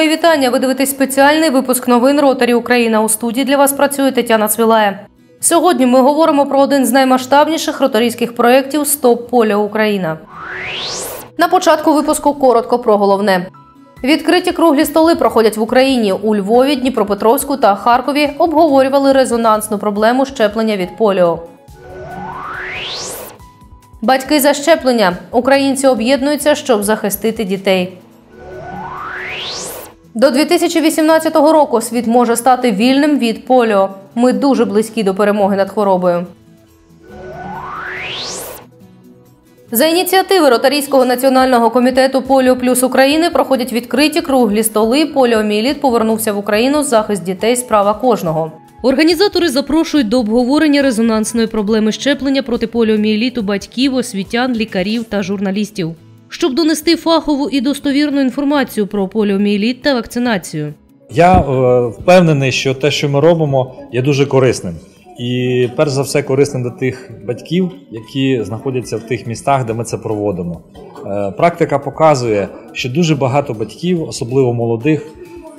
Мої вітання. Ви дивитесь спеціальний випуск новин Ротарі Україна. У студії для вас працює Тетяна Цвілає. Сьогодні ми говоримо про один з наймасштабніших ротарійських проєктів Стоп Поліо Україна. На початку випуску коротко про головне. Відкриті круглі столи проходять в Україні. У Львові, Дніпропетровську та Харкові обговорювали резонансну проблему щеплення від поліо. Батьки за щеплення. Українці об'єднуються, щоб захистити дітей. До 2018 року світ може стати вільним від поліо. Ми дуже близькі до перемоги над хворобою. За ініціативи Ротарійського національного комітету Поліо Плюс України проходять відкриті круглі столи. Поліоміеліт повернувся в Україну. Захист дітей справа кожного. Організатори запрошують до обговорення резонансної проблеми щеплення проти поліоміеліту батьків, освітян, лікарів та журналістів, щоб донести фахову і достовірну інформацію про поліоміеліт та вакцинацію. Я е, впевнений, що те, що ми робимо, є дуже корисним. І перш за все корисним для тих батьків, які знаходяться в тих містах, де ми це проводимо. Е, Практика показує, що дуже багато батьків, особливо молодих,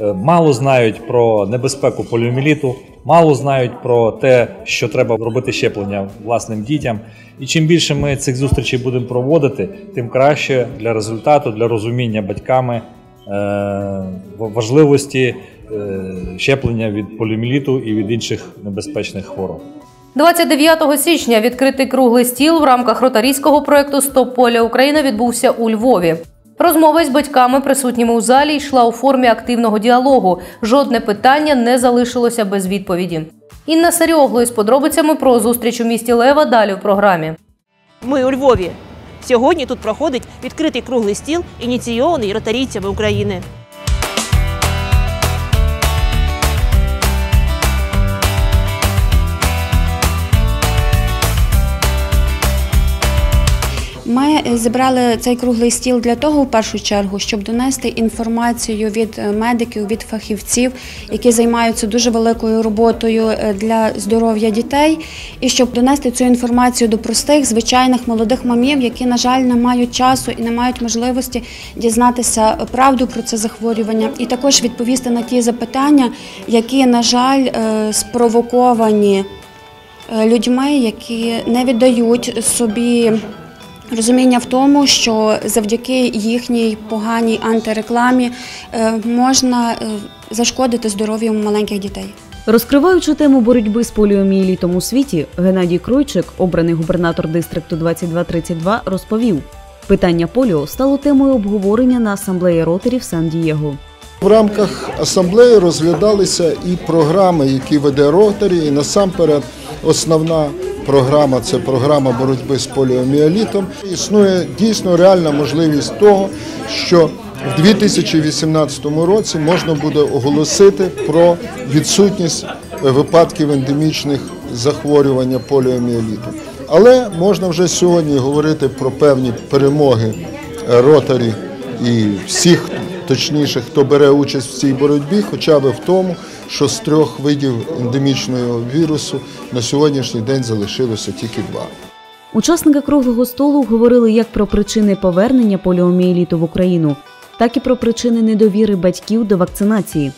е, мало знають про небезпеку поліоміеліту, мало знають про те, що треба робити щеплення власним дітям. І чим більше ми цих зустрічей будемо проводити, тим краще для результату, для розуміння батьками е, важливості е, щеплення від поліоміеліту і від інших небезпечних хвороб. 29 січня відкритий круглий стіл в рамках ротарійського проекту Стоп Поліо Україна відбувся у Львові. Розмова з батьками, присутніми у залі, йшла у формі активного діалогу. Жодне питання не залишилося без відповіді. Інна Саріогло із подробицями про зустріч у місті Лева далі в програмі. Ми у Львові. Сьогодні тут проходить відкритий круглий стіл, ініційований ротарійцями України. Ми зібрали цей круглий стіл для того, в першу чергу, щоб донести інформацію від е, медиків, від фахівців, які займаються дуже великою роботою е, для здоров'я дітей, і щоб донести цю інформацію до простих, звичайних молодих мамів, які, на жаль, не мають часу і не мають можливості дізнатися правду про це захворювання, і також відповісти на ті запитання, які, на жаль, е, спровоковані людьми, які не віддають собі. Розуміння в тому, що завдяки їхній поганій антирекламі е, можна е, зашкодити здоров'ю маленьких дітей. Розкриваючи тему боротьби з поліоміелітом у світі, Геннадій Кройчик, обраний губернатор дистрикту 2232, розповів: питання поліо стало темою обговорення на асамблеї ротерів Сан-Дієго. В рамках асамблеї розглядалися і програми, які веде Ротарі, і насамперед основна програма це програма боротьби з поліоміелітом. Існує дійсно реальна можливість того, що в 2018 році можна буде оголосити про відсутність випадків ендемічних захворювання поліоміеліту. Але можна вже сьогодні говорити про певні перемоги ротарі і всіх, точніше, хто бере участь в цій боротьбі, хоча б в тому, що з трьох видів ендемічного вірусу на сьогоднішній день залишилося тільки два. Учасники круглого столу говорили як про причини повернення поліоміеліту в Україну, так і про причини недовіри батьків до вакцинації.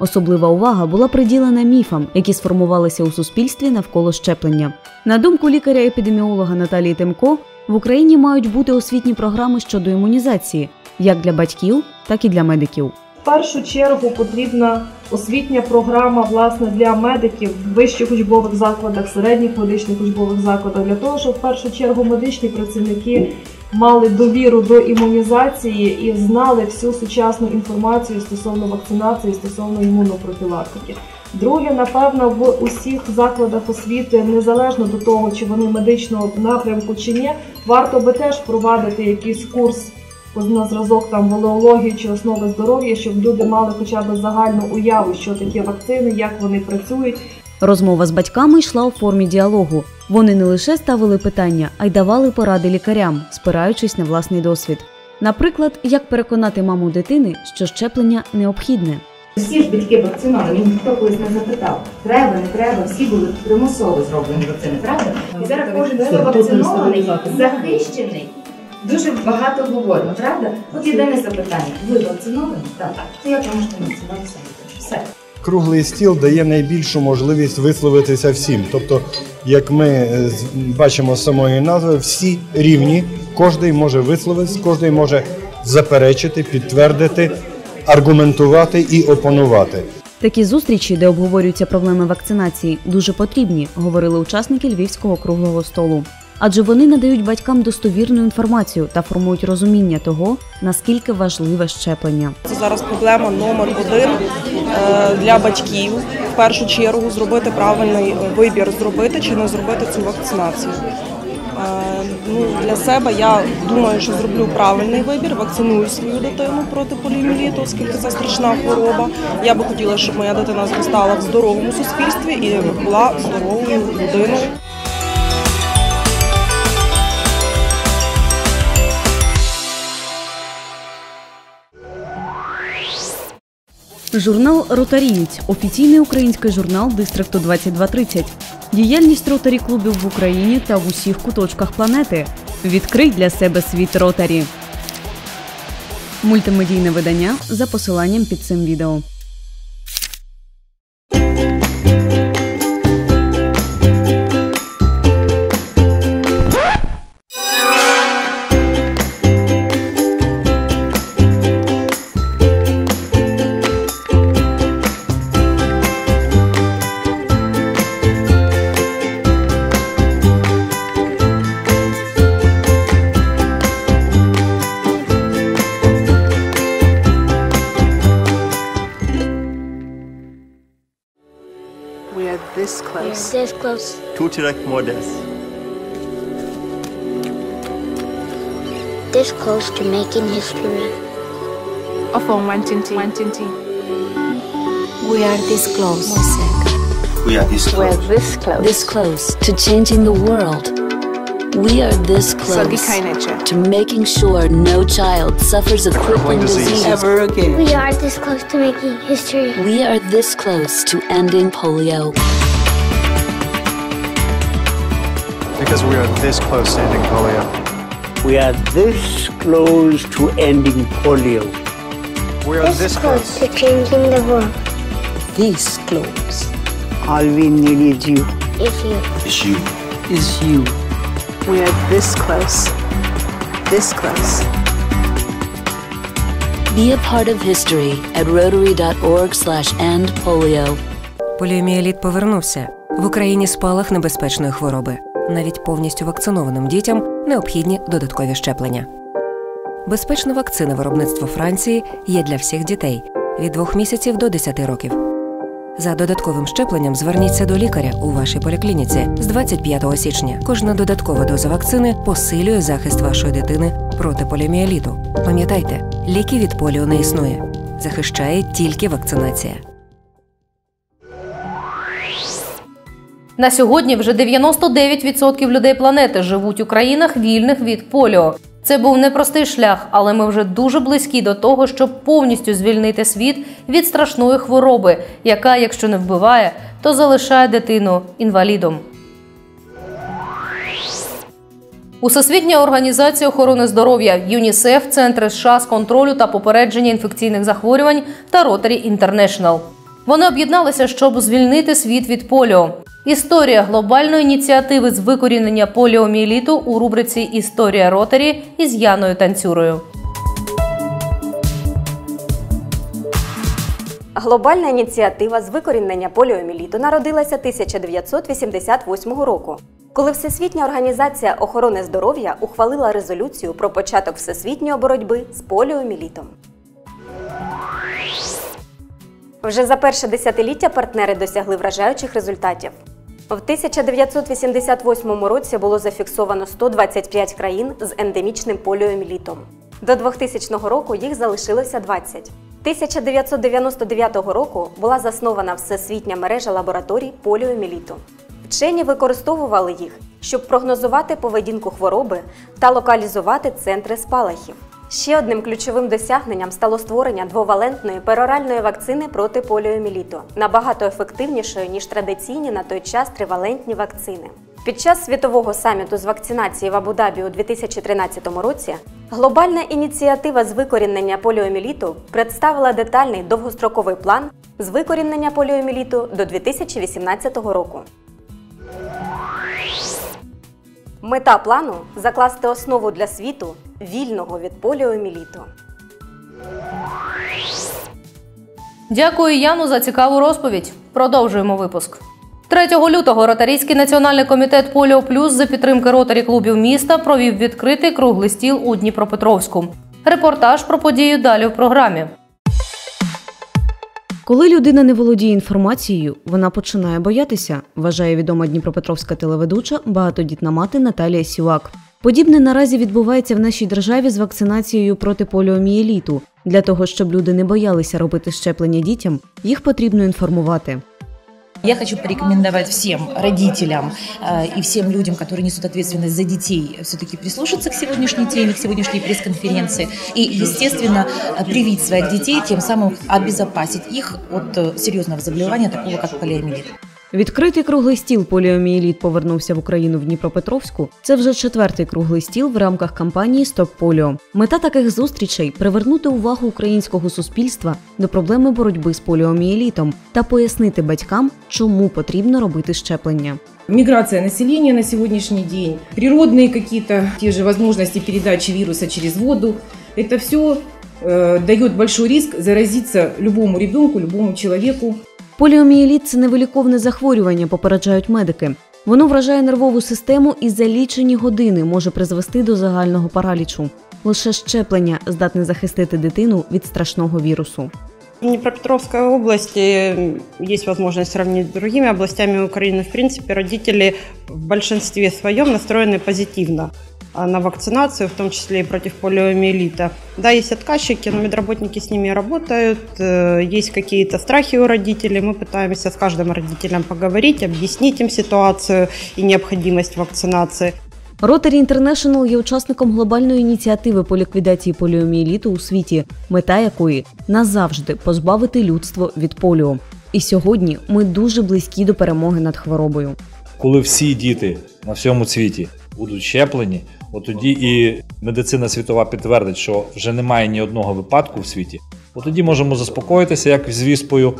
Особлива увага була приділена міфам, які сформувалися у суспільстві навколо щеплення. На думку лікаря-епідеміолога Наталії Темко, в Україні мають бути освітні програми щодо імунізації як для батьків, так і для медиків. В першу чергу потрібна освітня програма власне для медиків в вищих учбових закладах, середніх медичних учбових закладах, для того, щоб в першу чергу медичні працівники мали довіру до імунізації і знали всю сучасну інформацію стосовно вакцинації, стосовно імунопрофілактики. Друге, напевно, в усіх закладах освіти, незалежно до того, чи вони медичного напрямку чи ні, варто би теж впровадити якийсь курс на зразок там волеології чи основи здоров'я, щоб люди мали хоча б загальну уяву, що таке вакцини, як вони працюють. Розмова з батьками йшла у формі діалогу. Вони не лише ставили питання, а й давали поради лікарям, спираючись на власний досвід. Наприклад, як переконати маму дитини, що щеплення необхідне. Всі ж батьки вакциновані, ніхто колись не запитав, треба, не треба, всі були примусово зроблені вакцини, правда? І зараз кожен хто вакцинований, захищений дуже багато говоримо, правда? От єдине запитання. Ви вакциновані? Так. То як ви можете вакцинуватися? Все. Круглий стіл дає найбільшу можливість висловитися всім. Тобто, як ми е, з- бачимо з самої назви, всі рівні, кожен може висловитися, кожен може заперечити, підтвердити, аргументувати і опонувати. Такі зустрічі, де обговорюються проблеми вакцинації, дуже потрібні, говорили учасники Львівського круглого столу. Адже вони надають батькам достовірну інформацію та формують розуміння того, наскільки важливе щеплення. Це зараз проблема номер один е, для батьків. В першу чергу зробити правильний вибір, зробити чи не зробити цю вакцинацію. Е, Ну, для себе я думаю, що зроблю правильний вибір, вакциную свою дитину проти поліомієліту, оскільки це страшна хвороба. Я би хотіла, щоб моя дитина зростала в здоровому суспільстві і була здоровою людиною. Журнал Ротарієць офіційний український журнал Дистрикту 2230. Діяльність ротарі клубів в Україні та в усіх куточках планети. Відкрий для себе світ ротарі. Мультимедійне видання за посиланням під цим відео. Close. Two direct models. This close to making history. Of on Wantinti. Wantinti. We are this close. We are this We're close. this close. This close to changing the world. We are this close to making sure no child suffers a crippling disease ever again. We are this close to making history. We are this close to ending polio. Because we are this close to ending polio. We are this close to ending polio. We are this close. to changing the world. This close All we need is you. If you It's you. is you. We are this close. This close. Be a part of history at rotary.org slash end polio. Поліомієліт повернувся. В Україні спалах небезпечної хвороби. Навіть повністю вакцинованим дітям необхідні додаткові щеплення. Безпечна вакцина виробництва Франції є для всіх дітей від 2 місяців до 10 років. За додатковим щепленням зверніться до лікаря у вашій поліклініці з 25 січня. Кожна додаткова доза вакцини посилює захист вашої дитини проти поліомієліту. Пам'ятайте, ліки від поліо не існує. Захищає тільки вакцинація. На сьогодні вже 99% людей планети живуть у країнах вільних від поліо. Це був непростий шлях, але ми вже дуже близькі до того, щоб повністю звільнити світ від страшної хвороби, яка, якщо не вбиває, то залишає дитину інвалідом. Усесвітня організація охорони здоров'я ЮНІСЕФ, Центри США з контролю та попередження інфекційних захворювань та Rotary International. Вони об'єдналися, щоб звільнити світ від поліо. Історія глобальної ініціативи з викорінення поліоміеліту у рубриці Історія Ротарі із Яною Танцюрою. Глобальна ініціатива з викорінення поліоміліту народилася 1988 року, коли Всесвітня організація охорони здоров'я ухвалила резолюцію про початок всесвітньої боротьби з поліомілітом. Вже за перше десятиліття партнери досягли вражаючих результатів. В 1988 році було зафіксовано 125 країн з ендемічним поліомілітом. До 2000 року їх залишилося 20. 1999 року була заснована всесвітня мережа лабораторій поліоміліту. Вчені використовували їх, щоб прогнозувати поведінку хвороби та локалізувати центри спалахів. Ще одним ключовим досягненням стало створення двовалентної пероральної вакцини проти поліоміліту, набагато ефективнішої ніж традиційні на той час тривалентні вакцини. Під час світового саміту з вакцинації в Абу-Дабі у 2013 році глобальна ініціатива з викорінення поліоміліту представила детальний довгостроковий план з викорінення поліоміліту до 2018 року. Мета плану закласти основу для світу вільного від поліоміліту. Дякую Яну за цікаву розповідь. Продовжуємо випуск. 3 лютого Ротарійський національний комітет Поліо Плюс за підтримки ротарі клубів міста провів відкритий круглий стіл у Дніпропетровську. Репортаж про подію далі в програмі. Коли людина не володіє інформацією, вона починає боятися, вважає відома дніпропетровська телеведуча, багатодітна мати Наталія Сюак. Подібне наразі відбувається в нашій державі з вакцинацією проти поліомієліту. Для того, щоб люди не боялися робити щеплення дітям, їх потрібно інформувати. Я хочу порекомендовать всем родителям э, и всем людям, которые несут ответственность за детей, все-таки прислушаться к сегодняшней теме, к сегодняшней пресс-конференции и, естественно, э, привить своих детей, тем самым обезопасить их от э, серьезного заболевания, такого как полиомиелит. Відкритий круглий стіл поліомієліт повернувся в Україну в Дніпропетровську. Це вже четвертий круглий стіл в рамках кампанії Стоп Поліо. Мета таких зустрічей привернути увагу українського суспільства до проблеми боротьби з поліомієлітом та пояснити батькам, чому потрібно робити щеплення. Миграция населения на сегодняшний день, природные какие-то те же возможности передачи вируса через воду, это все э, дает большой риск заразиться любому ребенку, любому человеку. Поліомієліт це невиліковне захворювання, попереджають медики. Воно вражає нервову систему і за лічені години може призвести до загального паралічу. Лише щеплення здатне захистити дитину від страшного вірусу. В Днепропетровской области есть возможность сравнить с другими областями Украины. В принципе, родители в большинстве своем настроены позитивно на вакцинацию, в том числе и против полиомиелита. Да, есть отказчики, но медработники с ними работают, э, есть какие-то страхи у родителей. Мы пытаемся с каждым родителем поговорить, объяснить им ситуацию и необходимость вакцинации. Rotary International є учасником глобальної ініціативи по ліквідації поліомієліту у світі, мета якої назавжди позбавити людство від поліо. І сьогодні ми дуже близькі до перемоги над хворобою. Коли всі діти на всьому світі будуть щеплені, от тоді і медицина світова підтвердить, що вже немає ні одного випадку в світі. От тоді можемо заспокоїтися, як з віспою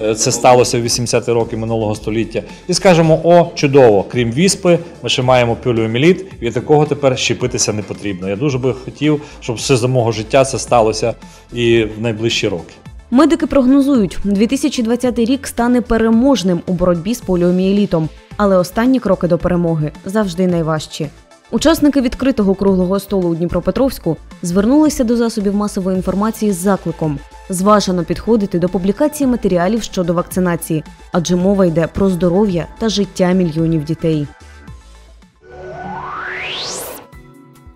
е, це сталося в 80-ті роки минулого століття, і скажемо: о, чудово, крім віспи, ми ще маємо поліоміліт, від якого тепер щепитися не потрібно. Я дуже би хотів, щоб все за мого життя це сталося і в найближчі роки. Медики прогнозують, 2020 рік стане переможним у боротьбі з поліомієлітом, але останні кроки до перемоги завжди найважчі. Учасники відкритого круглого столу у Дніпропетровську звернулися до засобів масової інформації з закликом зважено підходити до публікації матеріалів щодо вакцинації, адже мова йде про здоров'я та життя мільйонів дітей.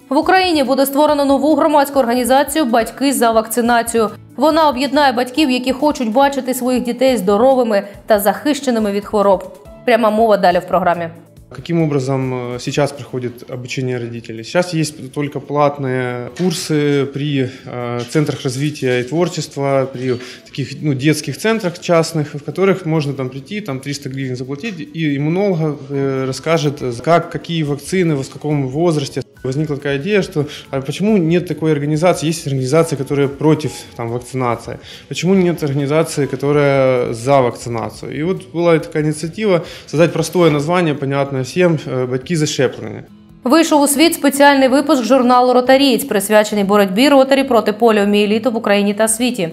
В Україні буде створено нову громадську організацію Батьки за вакцинацію. Вона об'єднає батьків, які хочуть бачити своїх дітей здоровими та захищеними від хвороб. Пряма мова далі в програмі. Каким образом э, сейчас проходит обучение родителей? Сейчас есть только платные курсы при э, центрах развития и творчества, при таких ну, детских центрах частных, в которых можно там прийти, там 300 гривен заплатить, и иммунолог э, расскажет, как, какие вакцины, в каком возрасте. Возникла такая идея, что а почему нет такой организации? Есть организации, которые против там, вакцинации. Почему нет организации, которая за вакцинацию? И вот была такая инициатива создать простое название, понятное всем, э, «Батьки защеплення». Вийшов у світ спеціальний випуск журналу Ротарієць, присвячений боротьбі ротарі проти поліомієліту в Україні та світі.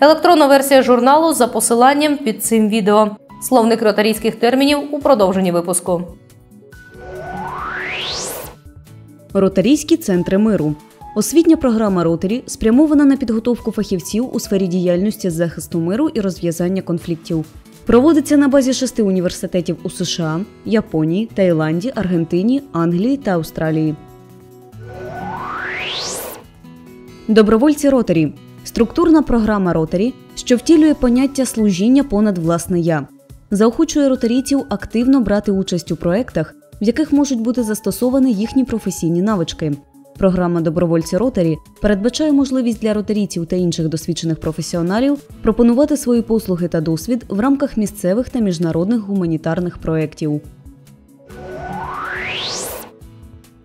Електронна версія журналу за посиланням під цим відео. Словник ротарійських термінів у продовженні випуску. Ротарійські центри миру. Освітня програма Ротарі спрямована на підготовку фахівців у сфері діяльності з захисту миру і розв'язання конфліктів. Проводиться на базі шести університетів у США, Японії, Таїланді, Аргентині, Англії та Австралії. Добровольці Ротарі структурна програма Ротарі, що втілює поняття служіння понад власне я, заохочує ротарійців активно брати участь у проєктах, в яких можуть бути застосовані їхні професійні навички. Програма Добровольці Ротарі передбачає можливість для ротарійців та інших досвідчених професіоналів пропонувати свої послуги та досвід в рамках місцевих та міжнародних гуманітарних проєктів.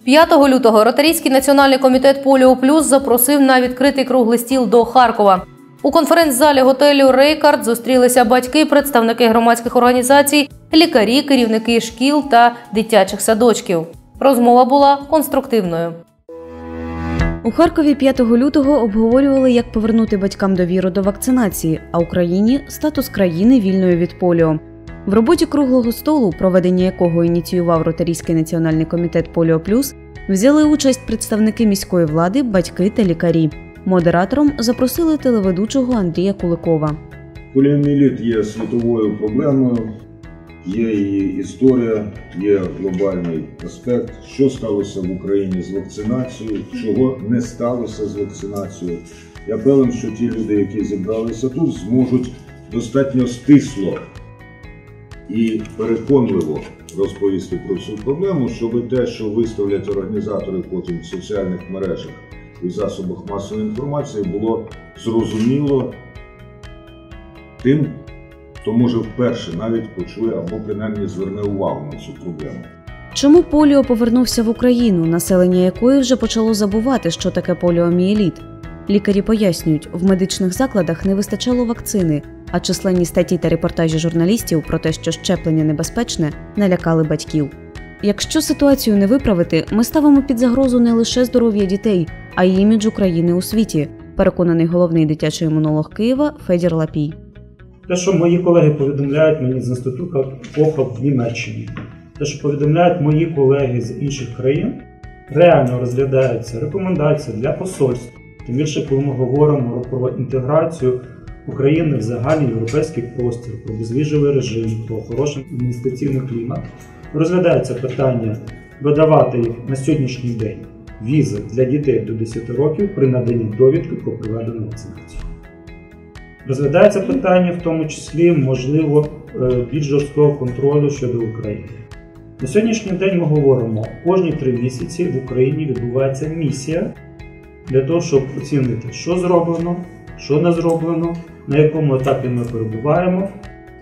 5 лютого Ротарійський національний комітет Поліо Плюс запросив на відкритий круглий стіл до Харкова. У конференц-залі готелю Рейкард зустрілися батьки, представники громадських організацій, лікарі, керівники шкіл та дитячих садочків. Розмова була конструктивною. У Харкові 5 лютого обговорювали, як повернути батькам довіру до вакцинації, а Україні статус країни вільної від поліо. В роботі круглого столу, проведення якого ініціював Ротарійський національний комітет Поліо Плюс, взяли участь представники міської влади, батьки та лікарі. Модератором запросили телеведучого Андрія Куликова. Поліоміеліт є світовою проблемою, є її історія, є глобальний аспект, що сталося в Україні з вакцинацією, чого не сталося з вакцинацією. Я певен, що ті люди, які зібралися тут, зможуть достатньо стисло і переконливо розповісти про цю проблему, щоб те, що виставлять організатори потім в соціальних мережах і засобах масової інформації, було зрозуміло тим, хто може вперше навіть почує або принаймні зверне увагу на цю проблему. Чому поліо повернувся в Україну, населення якої вже почало забувати, що таке поліомієліт? Лікарі пояснюють, в медичних закладах не вистачало вакцини, а численні статті та репортажі журналістів про те, що щеплення небезпечне, налякали батьків. Якщо ситуацію не виправити, ми ставимо під загрозу не лише здоров'я дітей, а й імідж України у світі, переконаний головний дитячий імунолог Києва Федір Лапій. Те, що мої колеги повідомляють мені з інституту ОХА в Німеччині, те, що повідомляють мої колеги з інших країн, реально розглядаються рекомендації для посольств. Тим більше, коли ми говоримо про інтеграцію України в загальний європейський простір, про безвіжовий режим, про хороший інвестиційний клімат, розглядається питання видавати їх на сьогоднішній день візи для дітей до 10 років при наданні довідки про проведену вакцинацію. Розглядається питання, в тому числі, можливо, е, більш жорсткого контролю щодо України. На сьогоднішній день ми говоримо, кожні три місяці в Україні відбувається місія для того, щоб оцінити, що зроблено, що не зроблено, на якому етапі ми перебуваємо,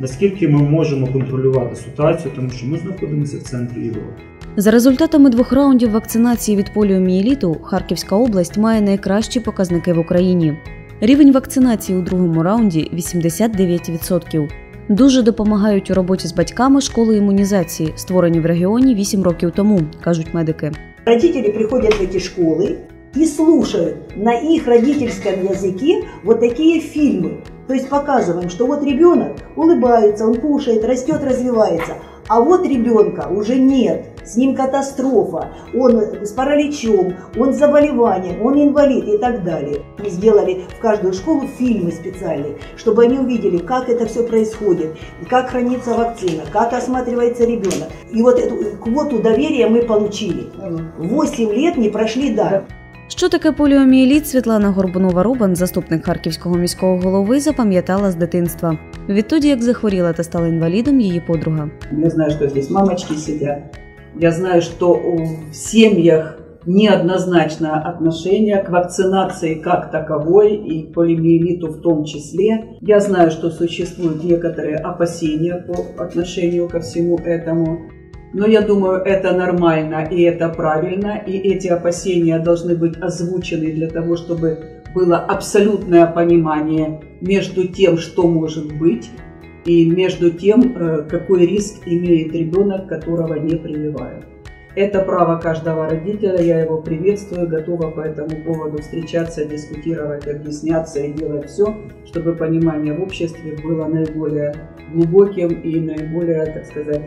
наскільки ми можемо контролювати ситуацію, тому що ми знаходимося в центрі Європи. За результатами двох раундів вакцинації від поліомієліту Харківська область має найкращі показники в Україні. Рівень вакцинації у другому раунді 89%. Дуже допомагають у роботі з батьками школи імунізації, створені в регіоні 8 років тому, кажуть медики. Родители приходят в эти школы и слушают на их родительском языке вот такие фильмы. То есть показываем, что вот ребенок улыбается, он кушает, растет, развивается. А вот ребенка уже нет, с ним катастрофа, он с параличом, он с заболеванием, он инвалид и так далее. Мы сделали в каждую школу фильмы специальные, чтобы они увидели, как это все происходит, как хранится вакцина, как осматривается ребенок. И вот эту квоту доверия мы получили. 8 лет не прошли даром. Що таке поліомієліт, Світлана Горбунова-Рубан, заступник харківського міського голови, запам'ятала з дитинства. Відтоді, як захворіла та стала інвалідом, її подруга. Я знаю, что здесь мамочки сидят. Я знаю, что в семьях неоднозначное отношение к вакцинации как таковой и к полимиелиту в том числе. Я знаю, что существуют некоторые опасения по отношению ко всему этому. Но я думаю, это нормально и это правильно, и эти опасения должны быть озвучены для того, чтобы было абсолютное понимание между тем, что может быть, и между тем, э, какой риск имеет ребенок, которого не прививают. Это право каждого родителя, я его приветствую, готова по этому поводу встречаться, дискутировать, объясняться и делать все, чтобы понимание в обществе было наиболее глубоким и наиболее, так сказать,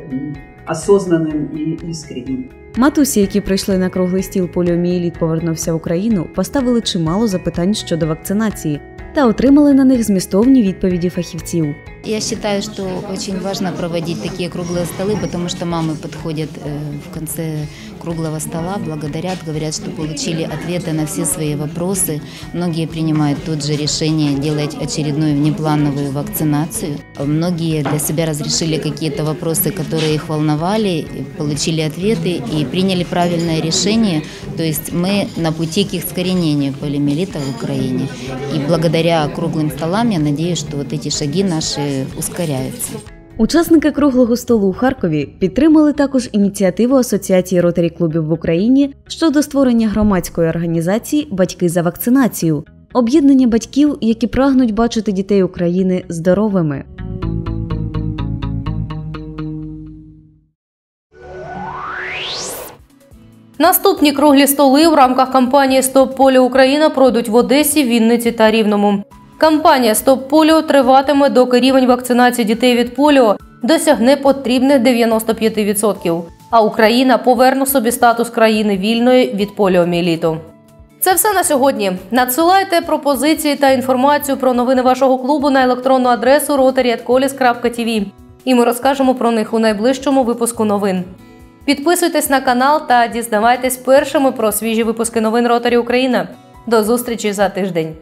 осознанным и искренним. Матусі, які прийшли на круглий стіл поліомієліт повернувся в Україну, поставили чимало запитань щодо вакцинації та отримали на них змістовні відповіді фахівців. Я считаю, что очень важно проводить такие круглые столы, потому что мамы подходят э, в конце круглого стола, благодарят, говорят, что получили ответы на все свои вопросы. Многие принимают тут же решение делать очередную внеплановую вакцинацию. Многие для себя разрешили какие-то вопросы, которые их волновали, получили ответы и приняли правильное решение. То есть мы на пути к искоренению полимелита в Украине. И благодаря круглым столам я надеюсь, что вот эти шаги наши ускоряются. Учасники круглого столу у Харкові підтримали також ініціативу Асоціації ротарі клубів в Україні щодо створення громадської організації Батьки за вакцинацію, об'єднання батьків, які прагнуть бачити дітей України здоровими. Наступні круглі столи в рамках кампанії Стоп Поліо Україна пройдуть в Одесі, Вінниці та Рівному. Кампанія Стоп Поліо триватиме, доки рівень вакцинації дітей від поліо досягне потрібних 95%, а Україна поверне собі статус країни вільної від поліоміеліту. Це все на сьогодні. Надсилайте пропозиції та інформацію про новини вашого клубу на електронну адресу rotary.kolis.tv і ми розкажемо про них у найближчому випуску новин. Підписуйтесь на канал та дізнавайтесь першими про свіжі випуски новин Ротарі Україна. До зустрічі за тиждень.